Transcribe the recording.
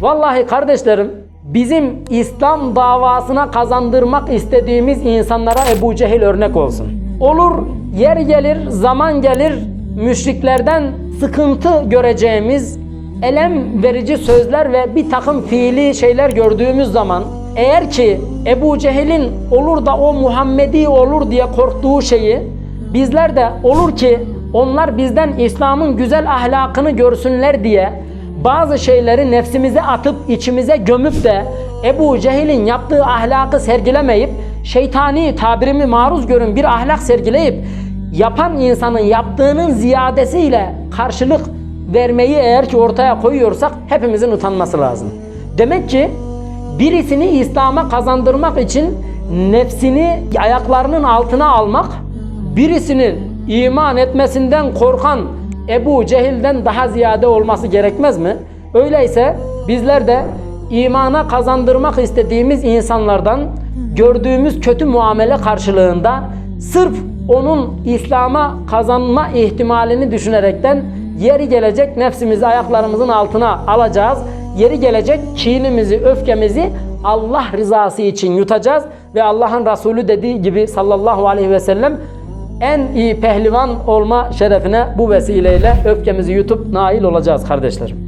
Vallahi kardeşlerim bizim İslam davasına kazandırmak istediğimiz insanlara Ebu Cehil örnek olsun. Olur yer gelir zaman gelir müşriklerden sıkıntı göreceğimiz elem verici sözler ve bir takım fiili şeyler gördüğümüz zaman eğer ki Ebu Cehil'in olur da o Muhammedi olur diye korktuğu şeyi bizler de olur ki onlar bizden İslam'ın güzel ahlakını görsünler diye bazı şeyleri nefsimize atıp içimize gömüp de Ebu Cehil'in yaptığı ahlakı sergilemeyip şeytani tabirimi maruz görün bir ahlak sergileyip yapan insanın yaptığının ziyadesiyle karşılık vermeyi eğer ki ortaya koyuyorsak hepimizin utanması lazım. Demek ki birisini İslam'a kazandırmak için nefsini ayaklarının altına almak, birisinin iman etmesinden korkan Ebu Cehil'den daha ziyade olması gerekmez mi? Öyleyse bizler de imana kazandırmak istediğimiz insanlardan gördüğümüz kötü muamele karşılığında sırf onun İslam'a kazanma ihtimalini düşünerekten yeri gelecek nefsimizi ayaklarımızın altına alacağız. Yeri gelecek kinimizi, öfkemizi Allah rızası için yutacağız ve Allah'ın Resulü dediği gibi sallallahu aleyhi ve sellem en iyi pehlivan olma şerefine bu vesileyle öfkemizi yutup nail olacağız kardeşlerim.